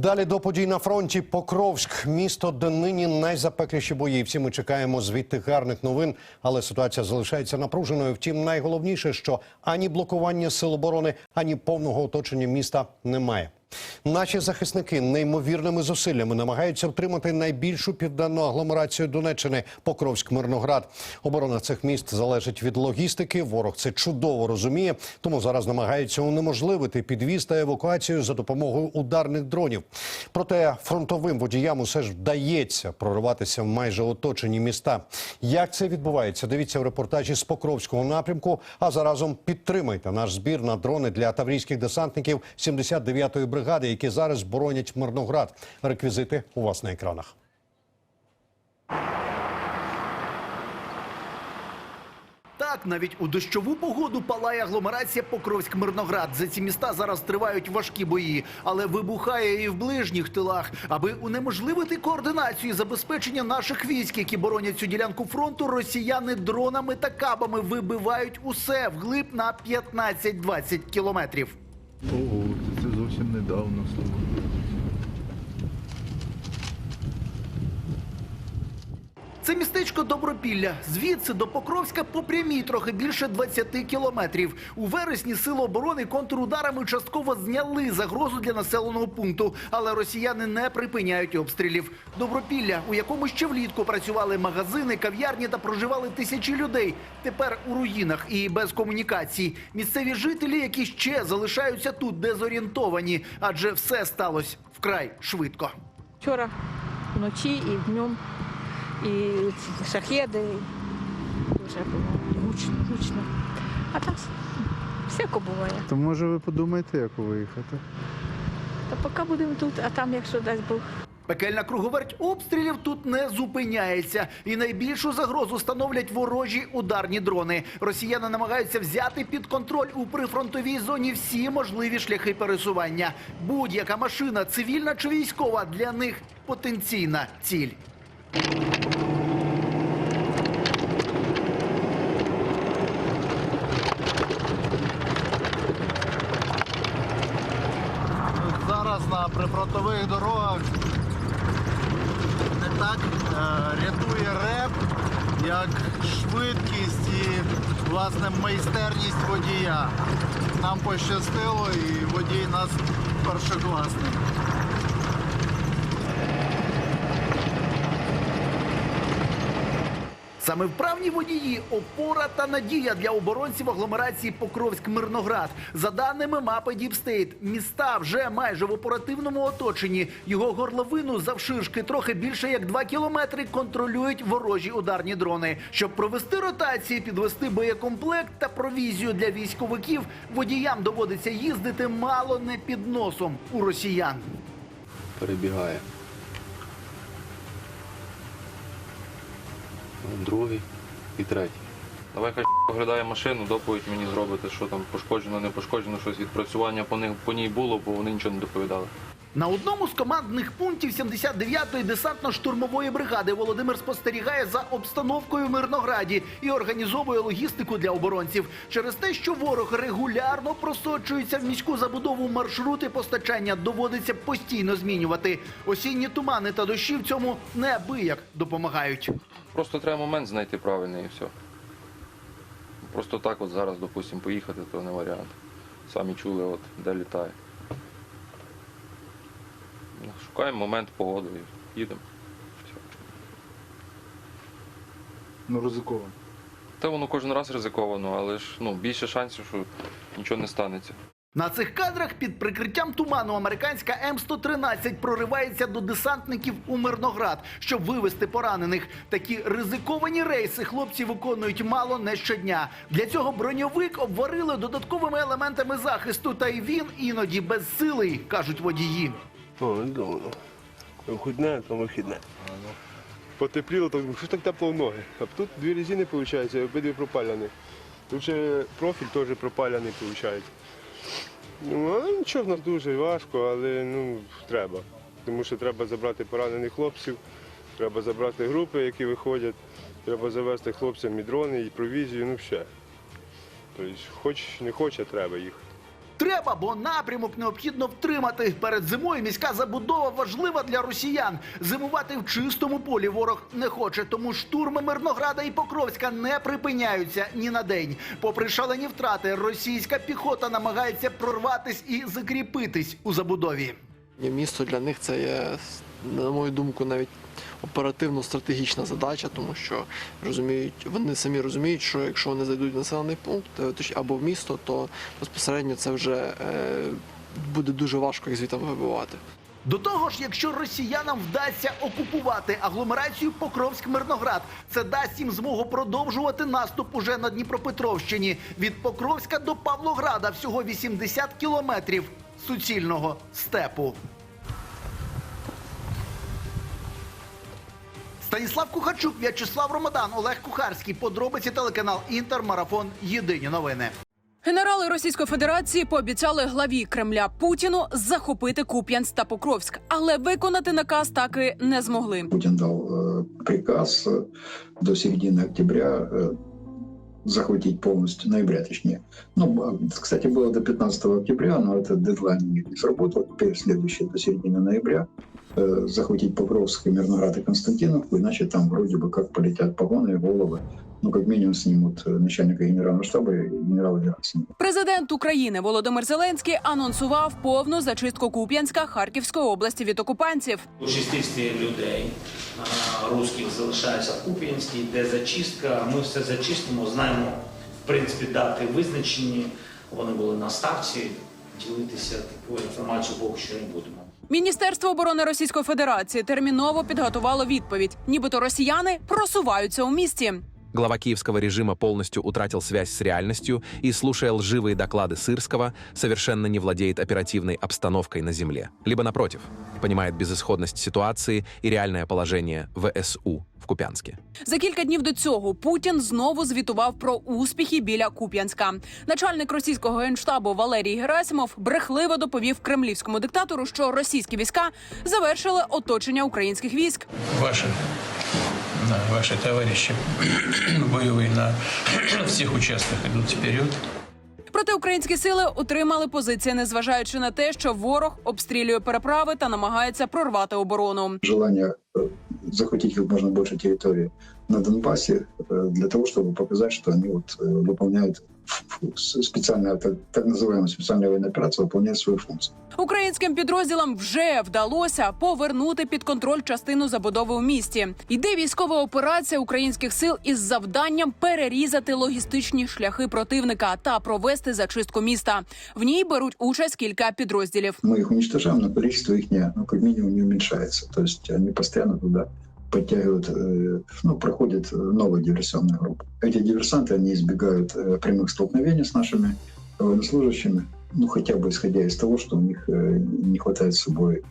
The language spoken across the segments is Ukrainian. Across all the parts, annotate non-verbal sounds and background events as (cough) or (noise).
Далі до подій на фронті Покровськ, місто, де нині найзапекліші бої. Всі ми чекаємо звідти гарних новин, але ситуація залишається напруженою. Втім, найголовніше, що ані блокування сил оборони, ані повного оточення міста немає. Наші захисники неймовірними зусиллями намагаються втримати найбільшу південну агломерацію Донеччини Покровськ-Мирноград. Оборона цих міст залежить від логістики. Ворог це чудово розуміє, тому зараз намагаються унеможливити підвіз та евакуацію за допомогою ударних дронів. Проте фронтовим водіям усе ж вдається прориватися в майже оточені міста. Як це відбувається? Дивіться в репортажі з Покровського напрямку. А заразом підтримайте наш збір на дрони для таврійських десантників 79-ї бригади, які зараз боронять Мирноград. Реквізити у вас на екранах. Так, навіть у дощову погоду палає агломерація Покровськ-Мирноград. За ці міста зараз тривають важкі бої, але вибухає і в ближніх тилах. Аби унеможливити координацію і забезпечення наших військ, які боронять цю ділянку фронту, росіяни дронами та кабами вибивають усе вглиб на 15-20 кілометрів. Зовсім недавно слухай. Це містечко Добропілля. Звідси до Покровська по прямій трохи більше 20 кілометрів. У вересні сили оборони контрударами частково зняли загрозу для населеного пункту, але росіяни не припиняють обстрілів. Добропілля, у якому ще влітку працювали магазини, кав'ярні та проживали тисячі людей. Тепер у руїнах і без комунікацій. Місцеві жителі, які ще залишаються тут, дезорієнтовані, адже все сталося вкрай швидко. Вчора вночі і днем, і ці шахеди. Дуже було гучно, гучно. А так всяко буває. То може ви подумаєте, як виїхати? Та поки будемо тут, а там, якщо дасть Бог. Пекельна круговерть обстрілів тут не зупиняється, і найбільшу загрозу становлять ворожі ударні дрони. Росіяни намагаються взяти під контроль у прифронтовій зоні всі можливі шляхи пересування. Будь-яка машина, цивільна чи військова, для них потенційна ціль. Зараз на прифронтових дорогах не так е, рятує реп, як швидкість і власне майстерність водія. Нам пощастило і водій нас першокласний. Саме вправні водії опора та надія для оборонців агломерації Покровськ-Мирноград. За даними мапи Діпстейт, міста вже майже в оперативному оточенні. Його горловину завширшки трохи більше як 2 кілометри контролюють ворожі ударні дрони. Щоб провести ротації, підвести боєкомплект та провізію для військовиків, водіям доводиться їздити мало не під носом у росіян. перебігає. Другий і третій. Давай хай оглядає машину, доповідь мені зробити, що там пошкоджено, не пошкоджено, щось відпрацювання по них по ній було, бо вони нічого не доповідали. На одному з командних пунктів 79-ї десантно-штурмової бригади Володимир спостерігає за обстановкою в Мирнограді і організовує логістику для оборонців. Через те, що ворог регулярно просочується в міську забудову маршрути постачання, доводиться постійно змінювати. Осінні тумани та дощі в цьому неабияк допомагають. Просто треба момент знайти правильний і все. Просто так от зараз, допустимо, поїхати, то не варіант. Самі чули, от, де літає. Шукаємо момент погоди і їдемо. Ну ризиковано. Та воно кожен раз ризиковано, але ж ну, більше шансів, що нічого не станеться. На цих кадрах під прикриттям туману американська М113 проривається до десантників у Мирноград, щоб вивезти поранених. Такі ризиковані рейси хлопці виконують мало не щодня. Для цього броньовик обварили додатковими елементами захисту, та й він іноді безсилий, кажуть водії. О, не думаю. Вихідне, то вихідне. Потепліло, так що так тепло в ноги. А тут дві резини, виходить, обидві пропаляні. Тут ще профіль теж пропаляний, виходить. Ну, але нічого в нас дуже важко, але ну, треба. Тому що треба забрати поранених хлопців, треба забрати групи, які виходять, треба завести хлопцям і дрони, і провізію, ну все. Тобто, хоч не хоче, треба їх. Треба, бо напрямок необхідно втримати. Перед зимою міська забудова важлива для росіян. Зимувати в чистому полі ворог не хоче, тому штурми Мирнограда і Покровська не припиняються ні на день. Попри шалені втрати, російська піхота намагається прорватись і закріпитись у забудові. Місто для них це є, на мою думку, навіть оперативно-стратегічна задача, тому що розуміють, вони самі розуміють, що якщо вони зайдуть в населений пункт е, або в місто, то безпосередньо це вже е, буде дуже важко їх звідти вибивати. До того ж, якщо росіянам вдасться окупувати агломерацію Покровськ-Мирноград, це дасть їм змогу продовжувати наступ уже на Дніпропетровщині. Від Покровська до Павлограда всього 80 кілометрів суцільного степу. Станіслав Кухарчук, В'ячеслав Ромадан, Олег Кухарський. Подробиці телеканал Інтер. Марафон. Єдині новини. Генерали Російської Федерації пообіцяли главі Кремля Путіну захопити Куп'янськ та Покровськ, але виконати наказ таки не змогли. Путин дал э, приказ э, до середины октября э, захватить полностью, ноября точнее. Ну, б- кстати, было до 15 октября, но этот дедлайн не сработал. Теперь следующее до середины ноября э, захватить Покровск, и Мирноград и Константиновку, иначе там вроде бы как полетят погоны и головы. Ну, как минимум снимут э, начальника генерального штаба и генерала Герасимова. Президент України Володимир Зеленський анонсував повну зачистку Куп'янська Харківської області від окупантів. У 60 людей а, русських залишається в Куп'янській, де зачистка. Ми все зачистимо, знаємо, в принципі, дати визначені. Вони були на ставці. Ділитися такою інформацією поки що не будемо. Міністерство оборони Російської Федерації терміново підготувало відповідь, нібито росіяни просуваються у місті. Глава киевского режима полностью утратил связь с реальностью и, слушая лживые доклады Сырского, совершенно не владеет оперативной обстановкой на земле. Либо, напротив, понимает безысходность ситуации и реальное положение ВСУ в Купянске. За кілька днів до цього Путін знову звітував про успіхи біля Куп'янська. Начальник російського генштабу Валерій Герасимов брехливо доповів кремлівському диктатору, що російські війська завершили оточення українських військ. Ваші, ваші товариші (clears throat) бойові на (clears throat) всіх участках йдуть вперед. Проте українські сили утримали позиції, незважаючи на те, що ворог обстрілює переправи та намагається прорвати оборону. желание э, захватить как можно больше территории на Донбассе э, для того, чтобы показать, что они вот э, выполняют ф- ф- с- специальная, так, так называемая специальная военная операция, выполняет свою функцию. Українським підрозділам вже вдалося повернути під контроль частину забудови у місті. Йде військова операція українських сил із завданням перерізати логістичні шляхи противника та провести зачистку міста. В ній беруть участь кілька підрозділів. Мы их уничтожаем, но количество их не, ну, как минимум не уменьшается. То есть они постоянно туда подтягивают, э, ну, проходит э, новая диверсионная группа. Эти диверсанты, они избегают э, прямых столкновений с нашими военнослужащими, ну, хотя бы исходя из того, что у них не хватает с собой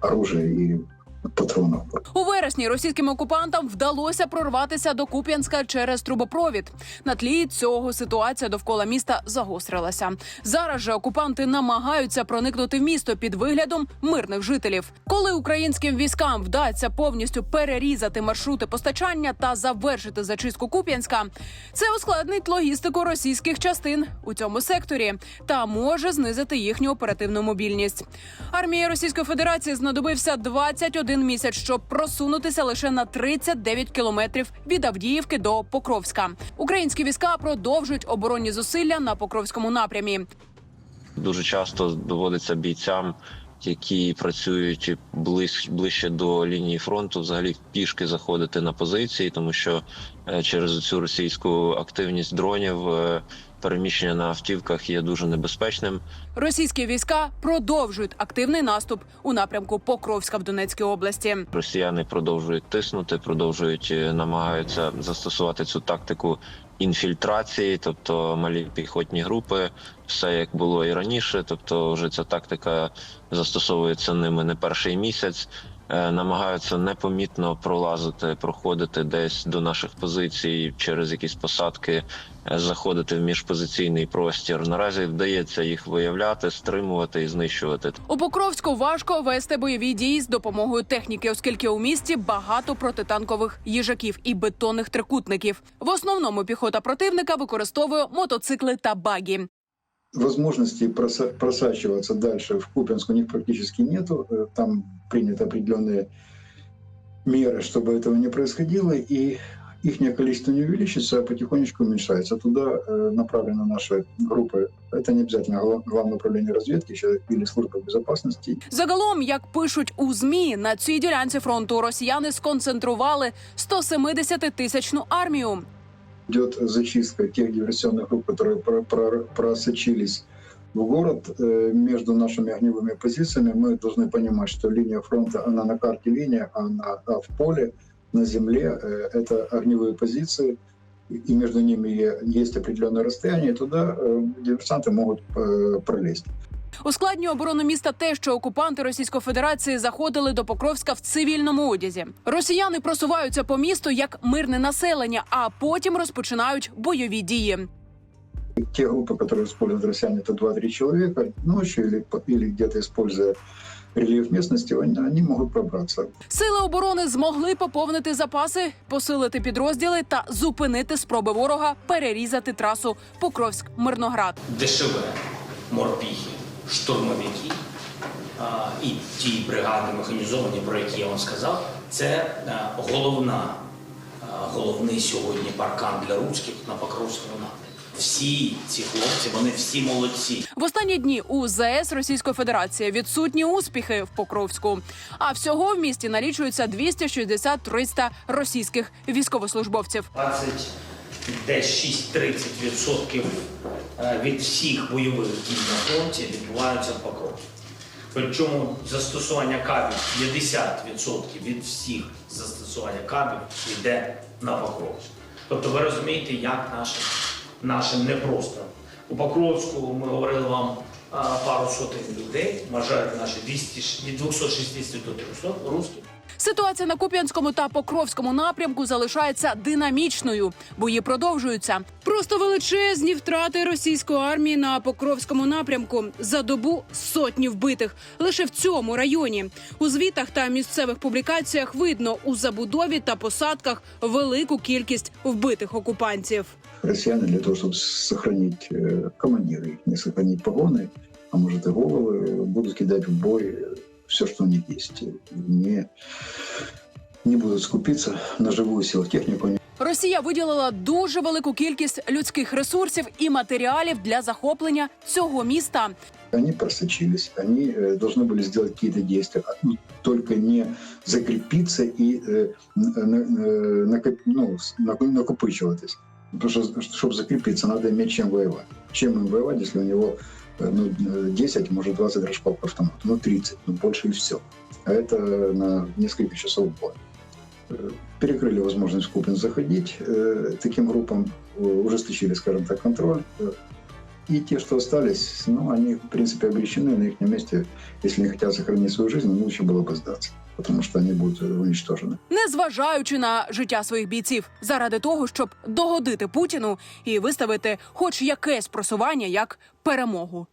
оружия и патронов. У вересні російським окупантам вдалося прорватися до Куп'янська через трубопровід. На тлі цього ситуація довкола міста загострилася. Зараз же окупанти намагаються проникнути в місто під виглядом мирних жителів. Коли українським військам вдасться повністю перерізати маршрути постачання та завершити зачистку Куп'янська, це ускладнить логістику російських частин у цьому секторі та може знизити їхню оперативну мобільність. Армії Російської Федерації знадобився 21 місяць, щоб просунутися лише на 39 кілометрів від Авдіївки до Покровська. Українські війська продовжують оборонні зусилля на Покровському напрямі. Дуже часто доводиться бійцям, які працюють ближче до лінії фронту, взагалі пішки заходити на позиції, тому що е, через цю російську активність дронів е, переміщення на автівках є дуже небезпечним. Російські війська продовжують активний наступ у напрямку Покровська в Донецькій області. Росіяни продовжують тиснути, продовжують е, намагаються застосувати цю тактику інфільтрації, тобто малі піхотні групи, все як було і раніше. Тобто, вже ця тактика застосовується ними не перший місяць. Е, Намагаються непомітно пролазити, проходити десь до наших позицій через якісь посадки, е, заходити в міжпозиційний простір. Наразі вдається їх виявляти, стримувати і знищувати. У Покровську важко вести бойові дії з допомогою техніки, оскільки у місті багато протитанкових їжаків і бетонних трикутників. В основному піхота противника використовує мотоцикли та багі. возможности проса- просачиваться дальше в Купинск у них практически нету. Э, Там приняты определенные меры, чтобы этого не происходило, и их количество не увеличится, а потихонечку уменьшается. Туда э, направлены наши группы. Это не обязательно гла- Главное управление разведки еще или служба безопасности. Загалом, як пишуть у змі, на цій ділянці фронту росіяни сконцентрували 170 тисячну армію. идет зачистка тех диверсионных групп, которые про- про- просочились в город Э, между нашими огневыми позициями. Мы должны понимать, что линия фронта, она на карте линия, а, на, а в поле, на земле э, это огневые позиции, и между ними е- есть определенное расстояние, и туда э, диверсанты могут э, пролезть. Ускладнює оборону міста те, що окупанти Російської Федерації заходили до Покровська в цивільному одязі. Росіяни просуваються по місту як мирне населення, а потім розпочинають бойові дії. Те группы, которые используют россияне, это 2-3 человека, ночью или, по- или где-то используя рельеф местности, они, они могут пробраться. Сили оборони змогли поповнити запаси, посилити підрозділи та зупинити спроби ворога перерізати трасу Покровськ-Мирноград. ДШВ, морпіхи, штурмовики а, і ті бригади механізовані, про які я вам сказав, це а, головна, а, головний сьогодні паркан для руських на Покровському напрямку. Всі ці хлопці, вони всі молодці. В останні дні у ЗС Російської Федерації відсутні успіхи в Покровську. А всього в місті налічується 260-300 російських військовослужбовців. 20, десь 6-30% е, від всіх бойових дій на фронті відбуваються в Покровську. Причому застосування кабів 50% від всіх застосування кабів йде на Покровськ. Тобто ви розумієте, як нашим, нашим непросто. У Покровську ми говорили вам пару сотень людей, вважають наші 200, від 260 до 300 русських. Ситуація на Куп'янському та Покровському напрямку залишається динамічною. Бої продовжуються. Просто величезні втрати російської армії на Покровському напрямку за добу сотні вбитих лише в цьому районі. У звітах та місцевих публікаціях видно у забудові та посадках велику кількість вбитих окупантів. россияне для того, чтобы сохранить э, командиры, их, не сохранить погоны, а может и головы, э, будут кидать в бой все, что у них есть. Не, не будут скупиться на живую силу технику. Росія виділила дуже велику кількість людських ресурсів і матеріалів для захоплення цього міста. Они просочились, они э, должны были сделать какие-то действия, а, ну, только не закрепиться и э, н- н- э, накоп- ну, с- наку- накопычиваться. Потому что, чтобы закрепиться, надо иметь чем воевать. Чем им воевать, если у него э, ну, э, 10, может 20 рожков к автомату, ну 30, ну больше и все. А это на несколько часов боя. Э, Перекрыли возможность в Купин заходить. Э, Таким группам э, ужесточили, скажем так, контроль. Э, И те, что остались, ну, они, в принципе, обречены на их месте. Если они хотят сохранить свою жизнь, ну, лучше было бы сдаться, потому что они будут э, уничтожены. незважаючи на життя своїх бійців, заради того, щоб догодити Путіну і виставити хоч якесь просування як перемогу.